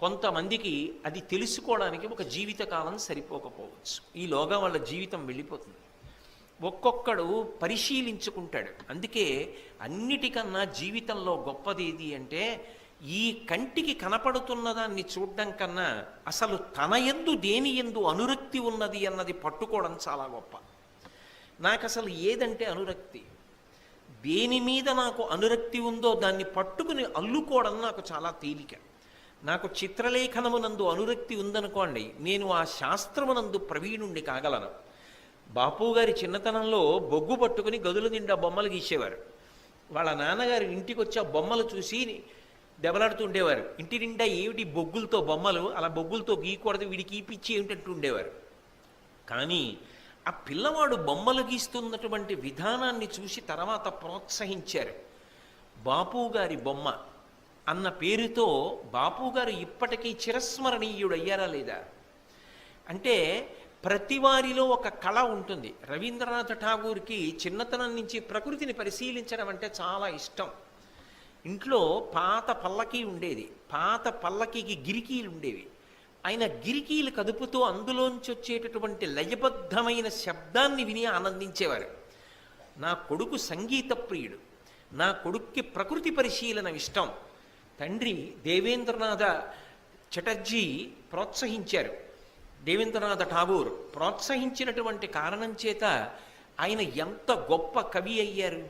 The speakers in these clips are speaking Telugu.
కొంతమందికి అది తెలుసుకోవడానికి ఒక జీవితకాలం సరిపోకపోవచ్చు. ఈలోగా వాళ్ళ జీవితం వెళ్ళిపోతుంది. ఒక్కొక్కడు పరిశీలించుకుంటాడు. అందుకే అన్నిటికన్నా జీవితంలో గొప్పది ఏది అంటే ఈ కంటికి కనపడుతున్న దాన్ని చూడడం కన్నా అసలు తన ఎందు దేని ఎందు అనురక్తి ఉన్నది అన్నది పట్టుకోవడం చాలా గొప్ప. నాకు అసలు ఏదంటే అనురక్తి. దేని మీద నాకు అనురక్తి ఉందో దాన్ని పట్టుకుని అల్లుకోవడం నాకు చాలా తేలిక. నాకు చిత్రలేఖనమునందు అనురక్తి ఉందనుకోండి నేను ఆ శాస్త్రమునందు ప్రవీణుణ్ణి కాగలను. బాపు గారి చిన్నతనంలో బొగ్గు పట్టుకుని గదుల నిండా బొమ్మలు గీసేవారు. వాళ్ళ నాన్నగారు ఇంటికి వచ్చి ఆ బొమ్మలు చూసి దెబ్బలాడుతూ ఉండేవారు ఇంటి నిండా ఏమిటి బొగ్గులతో బొమ్మలు అలా బొగ్గులతో గీయకూడదు వీడికి ఈపిచ్చి ఏమిటంటూ ఉండేవారు. కానీ ఆ పిల్లవాడు బొమ్మలు గీస్తున్నటువంటి విధానాన్ని చూసి తర్వాత ప్రోత్సహించారు. బాపు గారి బొమ్మ అన్న పేరుతో బాపు గారు ఇప్పటికీ చిరస్మరణీయుడు అయ్యారా లేదా? అంటే ప్రతి వారిలో ఒక కళ ఉంటుంది. రవీంద్రనాథ్ ఠాగూర్కి చిన్నతనం నుంచి ప్రకృతిని పరిశీలించడం అంటే చాలా ఇష్టం. ఇంట్లో పాత పల్లకీ ఉండేది. పాత పల్లకీకి గిరికీలు ఉండేవి. ఆయన గిరికీలు కదుపుతూ అందులోంచి వచ్చేటటువంటి లయబద్ధమైన శబ్దాన్ని విని ఆనందించేవారు. నా కొడుకు సంగీత ప్రియుడు. నా కొడుక్కి ప్రకృతి పరిశీలన ఇష్టం. తండ్రి దేవేంద్రనాథ చటర్జీ ప్రోత్సహించారు. దేవేంద్రనాథ ఠాగూర్ ప్రోత్సహించినటువంటి కారణం చేత ఆయన ఎంత గొప్ప కవి అయ్యారు.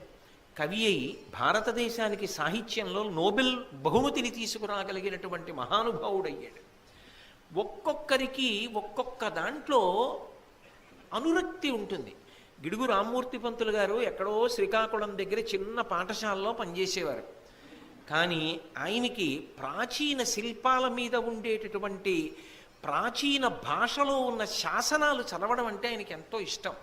కవి అయి భారతదేశానికి సాహిత్యంలో నోబెల్ బహుమతిని తీసుకురాగలిగినటువంటి మహానుభావుడయ్యాడు. ఒక్కొక్కరికి ఒక్కొక్క దాంట్లో అనురక్తి ఉంటుంది. గిడుగు రామ్మూర్తి పంతులు గారు ఎక్కడో శ్రీకాకుళం దగ్గర చిన్న పాఠశాలలో పనిచేసేవారు. కానీ ఆయనకి ప్రాచీన శిల్పాల మీద ఉండేటటువంటి ప్రాచీన భాషలో ఉన్న శాసనాలు చదవడం అంటే ఆయనకి ఎంతో ఇష్టం.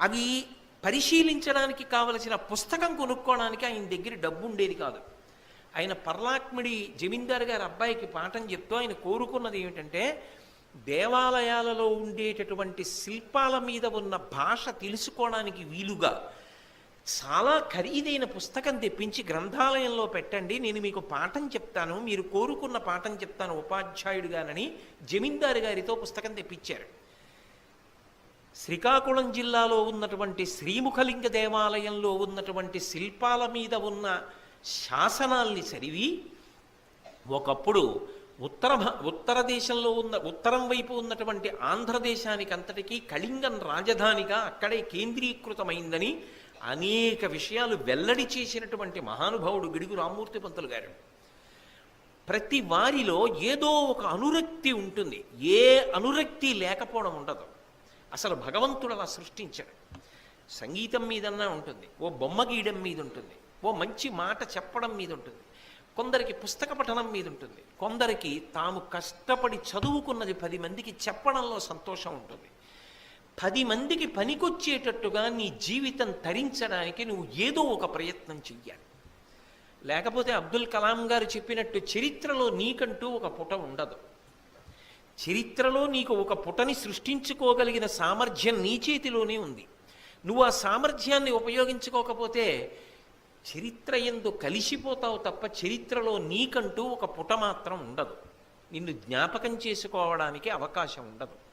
అవి పరిశీలించడానికి కావలసిన పుస్తకం కొనుక్కోవడానికి ఆయన దగ్గర డబ్బు ఉండేది కాదు. ఆయన పర్లాక్మిడి జమీందారు గారి అబ్బాయికి పాఠం చెప్తూ ఆయన కోరుకున్నది ఏమిటంటే దేవాలయాలలో ఉండేటటువంటి శిల్పాల మీద ఉన్న భాష తెలుసుకోవడానికి వీలుగా చాలా ఖరీదైన పుస్తకం తెప్పించి గ్రంథాలయంలో పెట్టండి. నేను మీకు పాఠం చెప్తాను. మీరు కోరుకున్న పాఠం చెప్తాను. ఉపాధ్యాయుడుగానని జమీందారు గారితో పుస్తకం తెప్పించారు. శ్రీకాకుళం జిల్లాలో ఉన్నటువంటి శ్రీముఖలింగ దేవాలయంలో ఉన్నటువంటి శిల్పాల మీద ఉన్న శాసనాల్ని చదివి ఒకప్పుడు ఉత్తర ఉత్తర దేశంలో ఉన్న ఉత్తరం వైపు ఉన్నటువంటి ఆంధ్రదేశానికి అంతటికీ కళింగం రాజధానిగా అక్కడే కేంద్రీకృతమైందని అనేక విషయాలు వెల్లడి చేసినటువంటి మహానుభావుడు గిడుగు రామ్మూర్తి పంతులు గారు. ప్రతి వారిలో ఏదో ఒక అనురక్తి ఉంటుంది. ఏ అనురక్తి లేకపోవడం ఉండదు. అసలు భగవంతుడు అలా సృష్టించాడు. సంగీతం మీదన్నా ఉంటుంది. ఓ బొమ్మ గీయడం మీద ఉంటుంది. ఓ మంచి మాట చెప్పడం మీద ఉంటుంది. కొందరికి పుస్తక పఠనం మీద ఉంటుంది. కొందరికి తాము కష్టపడి చదువుకున్నది పది మందికి చెప్పడంలో సంతోషం ఉంటుంది. పది మందికి పనికొచ్చేటట్టుగా నీ జీవితం తరించడానికి నువ్వు ఏదో ఒక ప్రయత్నం చెయ్యాలి. లేకపోతే అబ్దుల్ కలాం గారు చెప్పినట్టు చరిత్రలో నీకంటూ ఒక పుట ఉండదు. చరిత్రలో నీకు ఒక పుటని సృష్టించుకోగలిగిన సామర్థ్యం నీ చేతిలోనే ఉంది. నువ్వు ఆ సామర్థ్యాన్ని ఉపయోగించుకోకపోతే చరిత్ర ఎందు కలిసిపోతావు తప్ప చరిత్రలో నీకంటూ ఒక పుట మాత్రం ఉండదు. నిన్ను జ్ఞాపకం చేసుకోవడానికి అవకాశం ఉండదు.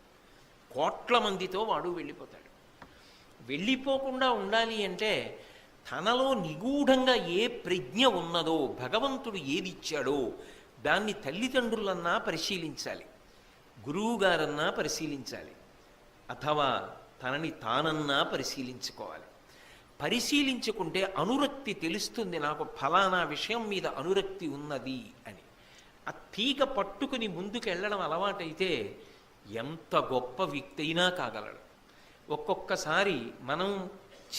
కోట్ల మందితో వాడు వెళ్ళిపోతాడు. వెళ్ళిపోకుండా ఉండాలి అంటే తనలో నిగూఢంగా ఏ ప్రజ్ఞ ఉన్నదో భగవంతుడు ఏది ఇచ్చాడో దాన్ని తల్లిదండ్రులన్నా పరిశీలించాలి. గురువుగారన్నా పరిశీలించాలి. అథవా తనని తానన్నా పరిశీలించుకోవాలి. పరిశీలించుకుంటే అనురక్తి తెలుస్తుంది నాకు ఫలానా విషయం మీద అనురక్తి ఉన్నది అని. ఆ తీగ పట్టుకుని ముందుకు వెళ్ళడం అలవాటైతే ఎంత గొప్ప వ్యక్తి అయినా కాగలడు. ఒక్కొక్కసారి మనం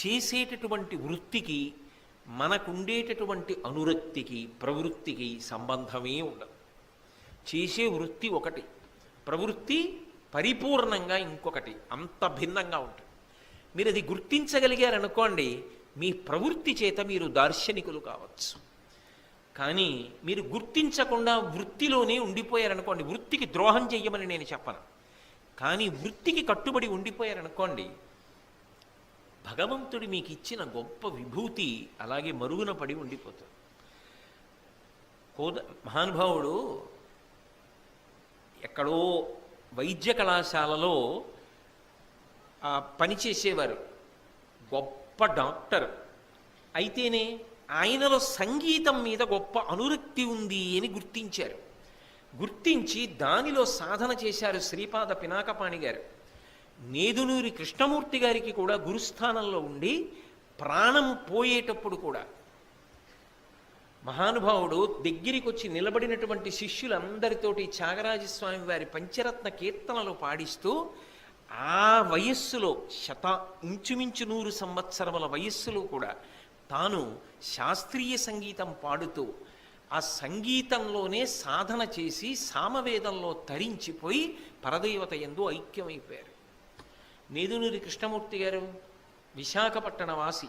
చేసేటటువంటి వృత్తికి మనకుండేటటువంటి అనురక్తికి ప్రవృత్తికి సంబంధమే ఉండదు. చేసే వృత్తి ఒకటి ప్రవృత్తి పరిపూర్ణంగా ఇంకొకటి అంత భిన్నంగా ఉంటుంది. మీరు అది గుర్తించగలిగారనుకోండి మీ ప్రవృత్తి చేత మీరు దార్శనికులు కావచ్చు. కానీ మీరు గుర్తించకుండా వృత్తిలోనే ఉండిపోయారనుకోండి వృత్తికి ద్రోహం చెయ్యమని నేను చెప్పను. కానీ వృత్తికి కట్టుబడి ఉండిపోయారనుకోండి భగవంతుడి మీకు ఇచ్చిన గొప్ప విభూతి అలాగే మరుగున పడి ఉండిపోతుంది. కోద మహానుభావుడు ఎక్కడో వైద్య కళాశాలలో పనిచేసేవారు గొప్ప డాక్టర్. అయితేనే ఆయనలో సంగీతం మీద గొప్ప అనురక్తి ఉంది అని గుర్తించారు. గుర్తించి దానిలో సాధన చేశారు శ్రీపాద పినాకపాణి గారు. నేదునూరి కృష్ణమూర్తి గారికి కూడా గురుస్థానంలో ఉండి ప్రాణం పోయేటప్పుడు కూడా మహానుభావుడు దగ్గరికి వచ్చి నిలబడినటువంటి శిష్యులందరితోటి త్యాగరాజస్వామి వారి పంచరత్న కీర్తనలు పాడిస్తూ ఆ వయస్సులో శత ఇంచుమించు నూరు సంవత్సరముల వయస్సులో కూడా తాను శాస్త్రీయ సంగీతం పాడుతూ ఆ సంగీతంలోనే సాధన చేసి సామవేదంలో తరించిపోయి పరదేవత ఎందు ఐక్యమైపోయారు. నేదునూరి కృష్ణమూర్తి గారు విశాఖపట్టణ వాసి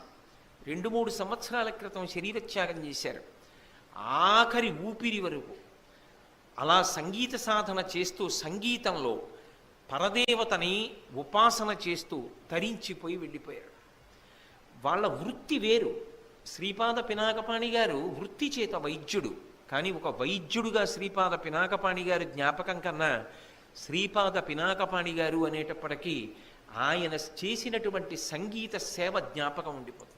రెండు మూడు సంవత్సరాల క్రితం శరీరత్యాగం చేశారు. ఆఖరి ఊపిరి వరకు అలా సంగీత సాధన చేస్తూ సంగీతంలో పరదేవతని ఉపాసన చేస్తూ తరించిపోయి వెళ్ళిపోయారు. వాళ్ళ వృత్తి వేరు. శ్రీపాద పినాకపాణి గారు వృత్తి చేత వైద్యుడు. కానీ ఒక వైద్యుడుగా శ్రీపాద పినాకపాణి గారు జ్ఞాపకం కన్నా శ్రీపాద పినాకపాణి గారు అనేటప్పటికీ ఆయన చేసినటువంటి సంగీత సేవ జ్ఞాపకం ఉండిపోతుంది.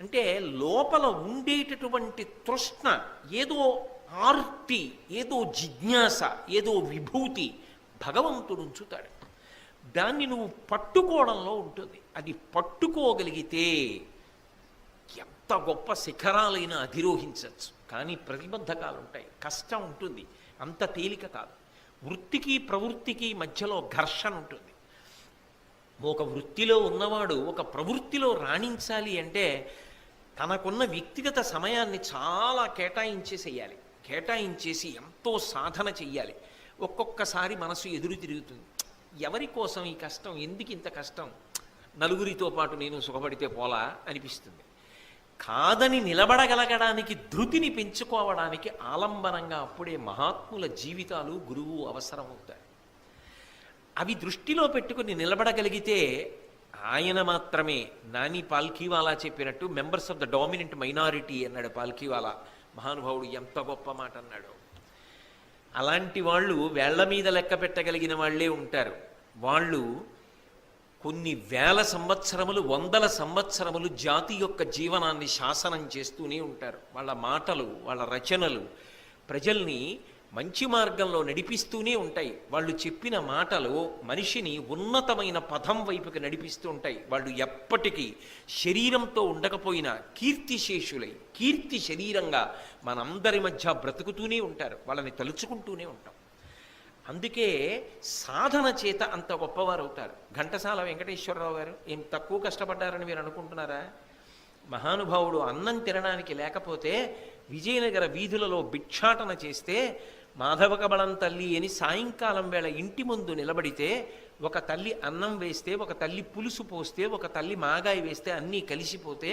అంటే లోపల ఉండేటటువంటి తృష్ణ ఏదో ఆర్తి ఏదో జిజ్ఞాస ఏదో విభూతి భగవంతుడు ఉంచుతాడు. దాన్ని నువ్వు పట్టుకోవడంలో ఉంటుంది. అది పట్టుకోగలిగితే ఎంత గొప్ప శిఖరాలైనా అధిరోహించవచ్చు. కానీ ప్రతిబద్ధకాలు ఉంటాయి. కష్టం ఉంటుంది. అంత తేలిక కాదు. వృత్తికి ప్రవృత్తికి మధ్యలో ఘర్షణ ఉంటుంది. ఒక వృత్తిలో ఉన్నవాడు ఒక ప్రవృత్తిలో రాణించాలి అంటే తనకున్న వ్యక్తిగత సమయాన్ని చాలా కేటాయించేసేయాలి. కేటాయించేసి ఎంతో సాధన చెయ్యాలి. ఒక్కొక్కసారి మనసు ఎదురు తిరుగుతుంది. ఎవరి కోసం ఈ కష్టం? ఎందుకు ఇంత కష్టం? నలుగురితో పాటు నేను సుఖపడితే పోలా? అనిపిస్తుంది. కాదని నిలబడగలగడానికి ధృతిని పెంచుకోవడానికి ఆలంబనంగా అప్పుడే మహాత్ముల జీవితాలు గురువు అవసరం అవుతాయి అవి దృష్టిలో పెట్టుకుని నిలబడగలిగితే ఆయన మాత్రమే. నాని పాల్కీవాలా చెప్పినట్టు members of the dominant minority అన్నాడు పాల్కీవాలా. మహానుభావుడు ఎంత గొప్ప మాట అన్నాడు. అలాంటి వాళ్ళు వేళ్ళ మీద లెక్క పెట్టగలిగిన వాళ్ళే ఉంటారు. వాళ్ళు కొన్ని వేల సంవత్సరములు వందల సంవత్సరములు జాతి యొక్క జీవనాన్ని శాసనం చేస్తూనే ఉంటారు. వాళ్ళ మాటలు వాళ్ళ రచనలు ప్రజల్ని మంచి మార్గంలో నడిపిస్తూనే ఉంటాయి. వాళ్ళు చెప్పిన మాటలు మనిషిని ఉన్నతమైన పథం వైపుకి నడిపిస్తూ ఉంటాయి. వాళ్ళు ఎప్పటికీ శరీరంతో ఉండకపోయినా కీర్తిశేషులై కీర్తి శరీరంగా మనందరి మధ్య బ్రతుకుతూనే ఉంటారు. వాళ్ళని తలుచుకుంటూనే ఉంటాం. అందుకే సాధన చేత అంత గొప్పవారు అవుతారు. ఘంటసాల వెంకటేశ్వరరావు గారు ఏం తక్కువ కష్టపడ్డారని మీరు అనుకుంటున్నారా? మహానుభావుడు అన్నం తినడానికి లేకపోతే విజయనగర వీధులలో భిక్షాటన చేస్తే మాధవ కబళం తల్లి అని సాయంకాలం వేళ ఇంటి ముందు నిలబడితే ఒక తల్లి అన్నం వేస్తే ఒక తల్లి పులుసు పోస్తే ఒక తల్లి మాగాయి వేస్తే అన్నీ కలిసిపోతే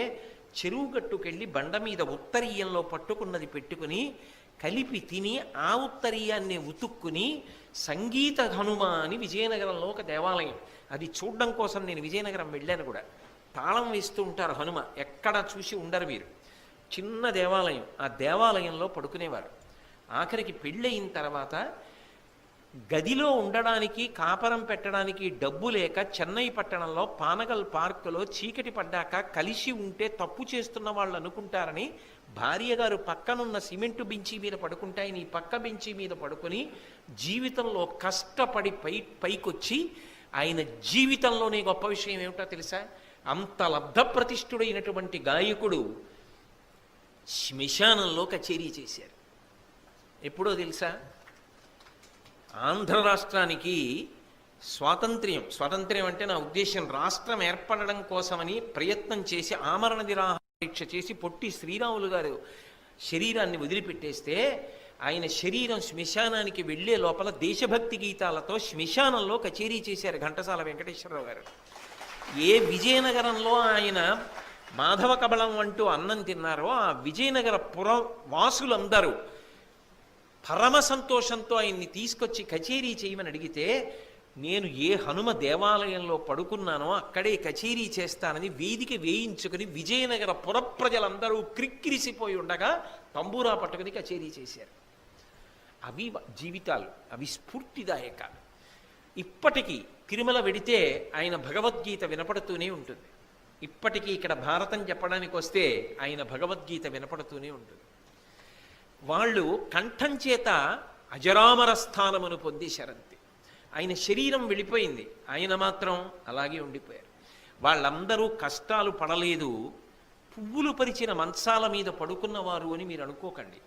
చెరువు గట్టుకెళ్ళి బండ మీద ఉత్తరీయంలో పట్టుకున్నది పెట్టుకుని కలిపి తిని ఆ ఉత్తరీయాన్ని ఉతుక్కుని సంగీత హనుమ అని విజయనగరంలో ఒక దేవాలయం. అది చూడడం కోసం నేను విజయనగరం వెళ్ళాను కూడా. తాళం వేస్తూ ఉంటారు హనుమ. ఎక్కడ చూసి ఉండరు మీరు చిన్న దేవాలయం. ఆ దేవాలయంలో పడుకునేవారు. ఆఖరికి పెళ్ళయిన తర్వాత గదిలో ఉండడానికి కాపరం పెట్టడానికి డబ్బు లేక చెన్నై పట్టణంలో పానగల్ పార్కులో చీకటి పడ్డాక కలిసి ఉంటే తప్పు చేస్తున్న వాళ్ళు అనుకుంటారని భార్య గారు పక్కనున్న సిమెంటు బెంచి మీద పడుకుంటాయి. నీ పక్క బెంచి మీద పడుకొని జీవితంలో కష్టపడి పై పైకొచ్చి ఆయన జీవితంలోనే గొప్ప విషయం ఏమిటో తెలుసా? అంత లబ్ధప్రతిష్ఠుడైనటువంటి గాయకుడు శ్మశానంలో కచేరీ చేశారు. ఎప్పుడో తెలుసా? ఆంధ్ర రాష్ట్రానికి స్వాతంత్ర్యం. స్వాతంత్ర్యం అంటే నా ఉద్దేశం రాష్ట్రం ఏర్పడడం కోసమని ప్రయత్నం చేసి ఆమరణ నిరాహార పరీక్ష చేసి పొట్టి శ్రీరాములు గారు శరీరాన్ని వదిలిపెట్టేస్తే ఆయన శరీరం శ్మశానానికి వెళ్ళే లోపల దేశభక్తి గీతాలతో శ్మశానంలో కచేరీ చేశారు ఘంటసాల వెంకటేశ్వరరావు గారు. ఏ విజయనగరంలో ఆయన మాధవ కబళం అంటూ అన్నం తిన్నారో ఆ విజయనగర పుర వాసులందరూ పరమ సంతోషంతో ఆయన్ని తీసుకొచ్చి కచేరీ చేయమని అడిగితే నేను ఏ హనుమ దేవాలయంలో పడుకున్నానో అక్కడే కచేరీ చేస్తానని వేదిక వేయించుకుని విజయనగర పుర ప్రజలందరూ క్రిక్కిరిసిపోయి ఉండగా తంబూరా పట్టుకుని కచేరీ చేశారు. అవి జీవితాలు అవి స్ఫూర్తిదాయకాలు. ఇప్పటికీ తిరుమల వెడితే ఆయన భగవద్గీత వినపడుతూనే ఉంటుంది. ఇప్పటికీ ఇక్కడ భారతం చెప్పడానికి వస్తే ఆయన భగవద్గీత వినపడుతూనే ఉంటుంది. వాళ్ళు కంఠం చేత అజరామర స్థానమును పొందేశారంతే ఆయన శరీరం వెళ్ళిపోయింది ఆయన మాత్రం అలాగే ఉండిపోయారు. వాళ్ళందరూ కష్టాలు పడలేదు. పువ్వులు పరిచిన మంచాల మీద పడుకున్నవారు అని మీరు అనుకోకండి.